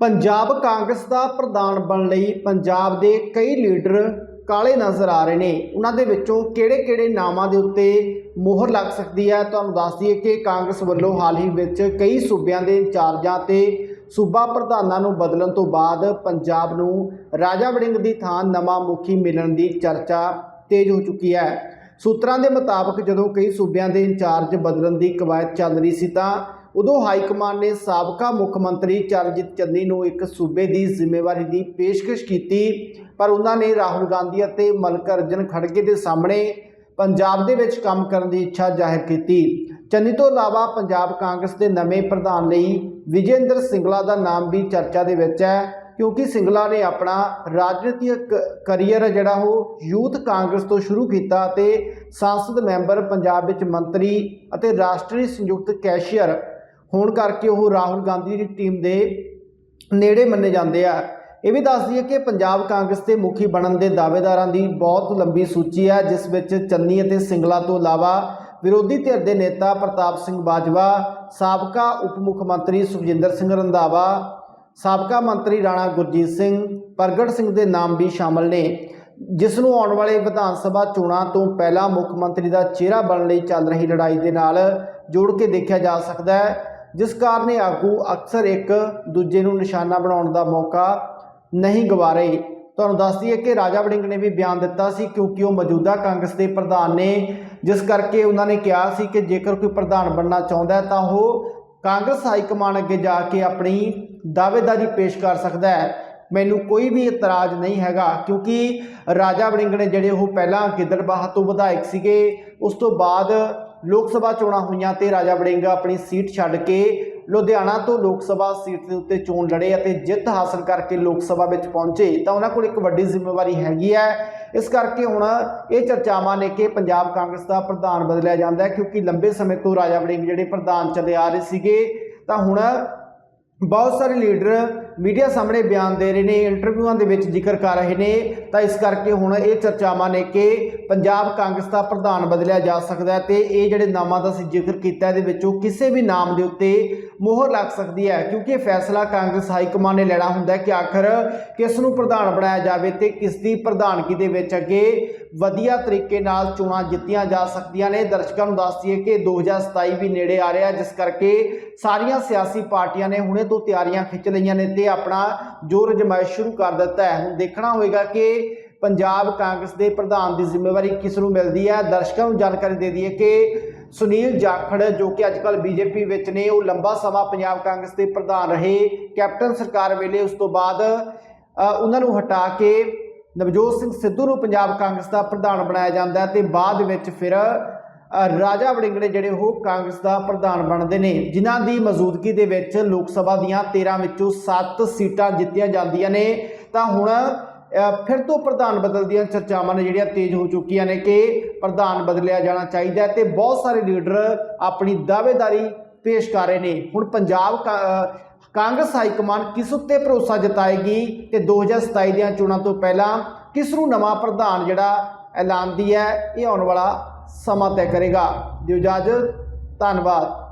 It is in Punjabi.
ਪੰਜਾਬ ਕਾਂਗਰਸ ਦਾ ਪ੍ਰਧਾਨ ਬਣਨ ਲਈ ਪੰਜਾਬ ਦੇ ਕਈ ਲੀਡਰ ਕਾਲੇ ਨਜ਼ਰ ਆ ਰਹੇ ਨੇ। ਉਹਨਾਂ ਦੇ ਵਿੱਚੋਂ ਕਿਹੜੇ-ਕਿਹੜੇ ਨਾਵਾਂ ਦੇ ਉੱਤੇ ਮੋਹਰ ਲੱਗ ਸਕਦੀ ਹੈ? ਤੁਹਾਨੂੰ ਦੱਸ ਦਈਏ ਕਿ ਕਾਂਗਰਸ ਵੱਲੋਂ ਹਾਲ ਹੀ ਵਿੱਚ ਕਈ ਸੂਬਿਆਂ ਦੇ ਇੰਚਾਰਜਾਂ ਤੇ ਸੂਬਾ ਪ੍ਰਧਾਨਾਂ ਨੂੰ ਬਦਲਣ ਤੋਂ ਬਾਅਦ ਪੰਜਾਬ ਨੂੰ ਰਾਜਾ ਵੜਿੰਗ ਦੀ ਥਾਂ ਨਵਾਂ ਮੁਖੀ ਮਿਲਣ ਦੀ ਚਰਚਾ ਤੇਜ਼ ਹੋ ਚੁੱਕੀ ਹੈ। ਸੂਤਰਾਂ ਦੇ ਮੁਤਾਬਕ ਜਦੋਂ ਕਈ ਸੂਬਿਆਂ ਦੇ ਇੰਚਾਰਜ ਬਦਲਣ ਦੀ ਕਵਾਇਦ ਚੱਲ ਰਹੀ ਸੀ ਤਾਂ ਉਦੋਂ ਹਾਈ ਕਮਾਂਡ ਨੇ ਸਾਬਕਾ ਮੁੱਖ ਮੰਤਰੀ ਚਰਨਜੀਤ ਚੰਨੀ ਨੂੰ ਇੱਕ ਸੂਬੇ ਦੀ ਜ਼ਿੰਮੇਵਾਰੀ ਦੀ ਪੇਸ਼ਕਸ਼ ਕੀਤੀ, ਪਰ ਉਹਨਾਂ ਨੇ ਰਾਹੁਲ ਗਾਂਧੀ ਅਤੇ ਮਲਕ ਅਰਜਨ ਖੜਗੇ ਦੇ ਸਾਹਮਣੇ ਪੰਜਾਬ ਦੇ ਵਿੱਚ ਕੰਮ ਕਰਨ ਦੀ ਇੱਛਾ ਜ਼ਾਹਿਰ ਕੀਤੀ। ਚੰਨੀ ਤੋਂ ਇਲਾਵਾ ਪੰਜਾਬ ਕਾਂਗਰਸ ਦੇ ਨਵੇਂ ਪ੍ਰਧਾਨ ਲਈ ਵਿਜੇਂਦਰ ਸਿੰਗਲਾ ਦਾ ਨਾਮ ਵੀ ਚਰਚਾ ਦੇ ਵਿੱਚ ਹੈ, ਕਿਉਂਕਿ ਸਿੰਗਲਾ ਨੇ ਆਪਣਾ ਰਾਜਨੀਤਿਕ ਕੈਰੀਅਰ ਜਿਹੜਾ ਉਹ ਯੂਥ ਕਾਂਗਰਸ ਤੋਂ ਸ਼ੁਰੂ ਕੀਤਾ ਤੇ ਸੰਸਦ ਮੈਂਬਰ, ਪੰਜਾਬ ਵਿੱਚ ਮੰਤਰੀ ਅਤੇ ਰਾਸ਼ਟਰੀ ਸੰਯੁਕਤ ਕੈਸ਼ੀਅਰ ਹੋਣ ਕਰਕੇ ਉਹ ਰਾਹੁਲ ਗਾਂਧੀ ਦੀ ਟੀਮ ਦੇ ਨੇੜੇ ਮੰਨੇ ਜਾਂਦੇ ਆ। ਇਹ ਵੀ ਦੱਸ ਦਈਏ ਕਿ ਪੰਜਾਬ ਕਾਂਗਰਸ ਦੇ ਮੁਖੀ ਬਣਨ ਦੇ ਦਾਅਵੇਦਾਰਾਂ ਦੀ ਬਹੁਤ ਲੰਬੀ ਸੂਚੀ ਹੈ ਜਿਸ ਵਿੱਚ ਚੰਨੀ ਅਤੇ ਸਿੰਗਲਾ ਤੋਂ ਇਲਾਵਾ ਵਿਰੋਧੀ ਧਿਰ ਦੇ ਨੇਤਾ ਪ੍ਰਤਾਪ ਸਿੰਘ ਬਾਜਵਾ, ਸਾਬਕਾ ਉਪ ਮੁੱਖ ਮੰਤਰੀ ਸੁਖਜਿੰਦਰ ਸਿੰਘ ਰੰਧਾਵਾ, ਸਾਬਕਾ ਮੰਤਰੀ ਰਾਣਾ ਗੁਰਜੀਤ ਸਿੰਘ, ਪ੍ਰਗਟ ਸਿੰਘ ਦੇ ਨਾਮ ਵੀ ਸ਼ਾਮਲ ਨੇ। ਜਿਸ ਨੂੰ ਆਉਣ ਵਾਲੇ ਵਿਧਾਨ ਸਭਾ ਚੋਣਾਂ ਤੋਂ ਪਹਿਲਾਂ ਮੁੱਖ ਮੰਤਰੀ ਦਾ ਚਿਹਰਾ ਬਣਨ ਲਈ ਚੱਲ ਰਹੀ ਲੜਾਈ ਦੇ ਨਾਲ ਜੋੜ ਕੇ ਦੇਖਿਆ ਜਾ ਸਕਦਾ ਹੈ। ਜਿਸ ਕਾਰਨ ਇਹ ਆਗੂ ਅਕਸਰ ਇੱਕ ਦੂਜੇ ਨੂੰ ਨਿਸ਼ਾਨਾ ਬਣਾਉਣ ਦਾ ਮੌਕਾ ਨਹੀਂ ਗਵਾ ਰਹੇ। ਤੁਹਾਨੂੰ ਦੱਸ ਦਈਏ ਕਿ ਰਾਜਾ ਵੜਿੰਗ ਨੇ ਵੀ ਬਿਆਨ ਦਿੱਤਾ ਸੀ ਕਿਉਂਕਿ ਉਹ ਮੌਜੂਦਾ ਕਾਂਗਰਸ ਦੇ ਪ੍ਰਧਾਨ ਨੇ, ਜਿਸ ਕਰਕੇ ਉਹਨਾਂ ਨੇ ਕਿਹਾ ਸੀ ਕਿ ਜੇਕਰ ਕੋਈ ਪ੍ਰਧਾਨ ਬਣਨਾ ਚਾਹੁੰਦਾ ਤਾਂ ਉਹ ਕਾਂਗਰਸ ਹਾਈ ਕਮਾਨ ਅੱਗੇ ਜਾ ਕੇ ਆਪਣੀ ਦਾਅਵੇਦਾਰੀ ਪੇਸ਼ ਕਰ ਸਕਦਾ ਹੈ। ਮੈਨੂੰ ਕੋਈ ਵੀ ਇਤਰਾਜ਼ ਨਹੀਂ ਹੈਗਾ ਕਿਉਂਕਿ ਰਾਜਾ ਵੜਿੰਗ ਨੇ ਜਿਹੜੇ ਉਹ ਪਹਿਲਾਂ ਗਿੱਦੜਬਾਹਾ ਤੋਂ ਵਿਧਾਇਕ ਸੀਗੇ, ਉਸ ਤੋਂ ਬਾਅਦ ਲੋਕ ਸਭਾ ਚੋਣਾਂ ਹੋਈਆਂ ਤੇ ਰਾਜਾ ਵੜਿੰਗ ਆਪਣੀ ਸੀਟ ਛੱਡ ਕੇ ਲੁਧਿਆਣਾ ਤੋਂ ਲੋਕ ਸਭਾ ਸੀਟ ਦੇ ਉੱਤੇ ਚੋਣ ਲੜੇ ਅਤੇ ਜਿੱਤ ਹਾਸਲ ਕਰਕੇ ਲੋਕ ਸਭਾ ਵਿੱਚ ਪਹੁੰਚੇ, ਤਾਂ ਉਹਨਾਂ ਕੋਲ ਇੱਕ ਵੱਡੀ ਜ਼ਿੰਮੇਵਾਰੀ ਹੈਗੀ ਹੈ। ਇਸ ਕਰਕੇ ਹੁਣ ਇਹ ਚਰਚਾਵਾਂ ਨੇ ਕਿ ਪੰਜਾਬ ਕਾਂਗਰਸ ਦਾ ਪ੍ਰਧਾਨ ਬਦਲਿਆ ਜਾਂਦਾ ਕਿਉਂਕਿ ਲੰਬੇ ਸਮੇਂ ਤੋਂ ਰਾਜਾ ਵੜਿੰਗ ਜਿਹੜੇ ਪ੍ਰਧਾਨ ਚੱਲੇ ਆ ਰਹੇ ਸੀਗੇ, ਤਾਂ ਹੁਣ ਬਹੁਤ ਸਾਰੇ ਲੀਡਰ ਮੀਡੀਆ ਸਾਹਮਣੇ ਬਿਆਨ ਦੇ ਰਹੇ ਨੇ, ਇੰਟਰਵਿਊਆਂ ਦੇ ਵਿੱਚ ਜ਼ਿਕਰ ਕਰ ਰਹੇ ਨੇ। ਤਾਂ ਇਸ ਕਰਕੇ ਹੁਣ ਇਹ ਚਰਚਾਵਾਂ ਨੇ ਕਿ ਪੰਜਾਬ ਕਾਂਗਰਸ ਦਾ ਪ੍ਰਧਾਨ ਬਦਲਿਆ ਜਾ ਸਕਦਾ ਹੈ ਤੇ ਇਹ ਜਿਹੜੇ ਨਾਮਾਂ ਦਾ ਅਸੀਂ ਜ਼ਿਕਰ ਕੀਤਾ, ਇਹਦੇ ਵਿੱਚੋਂ ਕਿਸੇ ਵੀ ਨਾਮ ਦੇ ਉੱਤੇ ਮੋਹਰ ਲੱਗ ਸਕਦੀ ਹੈ, ਕਿਉਂਕਿ ਇਹ ਫੈਸਲਾ ਕਾਂਗਰਸ ਹਾਈ ਕਮਾਂਡ ਨੇ ਲੈਣਾ ਹੁੰਦਾ ਕਿ ਆਖਰ ਕਿਸ ਨੂੰ ਪ੍ਰਧਾਨ ਬਣਾਇਆ ਜਾਵੇ ਤੇ ਕਿਸ ਦੀ ਪ੍ਰਧਾਨਗੀ ਦੇ ਵਿੱਚ ਅੱਗੇ ਵਧੀਆ ਤਰੀਕੇ ਨਾਲ ਚੋਣਾਂ ਜਿੱਤੀਆਂ ਜਾ ਸਕਦੀਆਂ ਨੇ। ਦਰਸ਼ਕਾਂ ਨੂੰ ਦੱਸ ਦਈਏ ਕਿ 2027 ਵੀ ਨੇੜੇ ਆ ਰਿਹਾ ਜਿਸ ਕਰਕੇ ਸਾਰੀਆਂ ਸਿਆਸੀ ਪਾਰਟੀਆਂ ਨੇ ਹੁਣੇ ਤੋਂ ਤਿਆਰੀਆਂ ਖਿੱਚ ਲਈਆਂ ਨੇ ਤੇ ਆਪਣਾ ਜੋਰ ਅਜਮਾਇਸ਼ ਸ਼ੁਰੂ ਕਰ ਦਿੱਤਾ ਹੈ। ਹੁਣ ਦੇਖਣਾ ਹੋਏਗਾ ਕਿ ਪੰਜਾਬ ਕਾਂਗਰਸ ਦੇ ਪ੍ਰਧਾਨ ਦੀ ਜ਼ਿੰਮੇਵਾਰੀ ਕਿਸ ਨੂੰ ਮਿਲਦੀ ਹੈ। ਦਰਸ਼ਕਾਂ ਨੂੰ ਜਾਣਕਾਰੀ ਦੇ ਦਈਏ ਕਿ ਸੁਨੀਲ ਜਾਖੜ, ਜੋ ਕਿ ਅੱਜਕੱਲ ਬੀਜੇਪੀ ਵਿੱਚ ਨੇ, ਉਹ ਲੰਬਾ ਸਮਾਂ ਪੰਜਾਬ ਕਾਂਗਰਸ ਦੇ ਪ੍ਰਧਾਨ ਰਹੇ। ਕੈਪਟਨ ਸਰਕਾਰ ਵੇਲੇ ਉਸ ਤੋਂ ਬਾਅਦ ਉਹਨਾਂ ਨੂੰ ਹਟਾ ਕੇ ਨਵਜੋਤ ਸਿੰਘ ਸਿੱਧੂ ਨੂੰ ਪੰਜਾਬ ਕਾਂਗਰਸ ਦਾ ਪ੍ਰਧਾਨ ਬਣਾਇਆ ਜਾਂਦਾ ਹੈ ਤੇ ਬਾਅਦ ਵਿੱਚ ਫਿਰ ਰਾਜਾ ਵੜਿੰਗੜੇ ਜਿਹੜੇ ਉਹ ਕਾਂਗਰਸ ਦਾ ਪ੍ਰਧਾਨ ਬਣਦੇ ਨੇ। ਜਿਨ੍ਹਾਂ ਦੀ ਮੌਜੂਦਗੀ ਦੇ ਵਿੱਚ ਲੋਕ ਸਭਾ ਦੀਆਂ 13 ਵਿੱਚੋਂ 7 ਸੀਟਾਂ ਜਿੱਤੀਆਂ ਜਾਂਦੀਆਂ ਨੇ। ਤਾਂ ਹੁਣ ਫਿਰ ਤੋਂ ਪ੍ਰਧਾਨ ਬਦਲ ਦੀਆਂ ਚਰਚਾਵਾਂ ਨੇ ਜਿਹੜੀਆਂ ਤੇਜ਼ ਹੋ ਚੁੱਕੀਆਂ ਨੇ ਕਿ ਪ੍ਰਧਾਨ ਬਦਲਿਆ ਜਾਣਾ ਚਾਹੀਦਾ ਹੈ ਤੇ ਬਹੁਤ ਸਾਰੇ ਲੀਡਰ ਆਪਣੀ ਦਾਅਵੇਦਾਰੀ ਪੇਸ਼ ਕਰ ਰਹੇ ਨੇ। ਹੁਣ ਪੰਜਾਬ ਕਾ- ਕਾਂਗਰਸ ਹਾਈ ਕਮਾਂਡ ਕਿਸ ਉੱਤੇ ਭਰੋਸਾ ਜਤਾਏਗੀ ਤੇ 2027 ਦੀਆਂ ਚੋਣਾਂ ਤੋਂ ਪਹਿਲਾਂ ਕਿਸ ਨੂੰ ਨਵਾਂ ਪ੍ਰਧਾਨ ਜਿਹੜਾ ਐਲਾਨਦੀ ਹੈ, ਇਹ ਆਉਣ ਵਾਲਾ ਸਮਾਂ ਤੈਅ ਕਰੇਗਾ। ਦਿਓ ਇਜਾਜ਼ਤ, ਧੰਨਵਾਦ।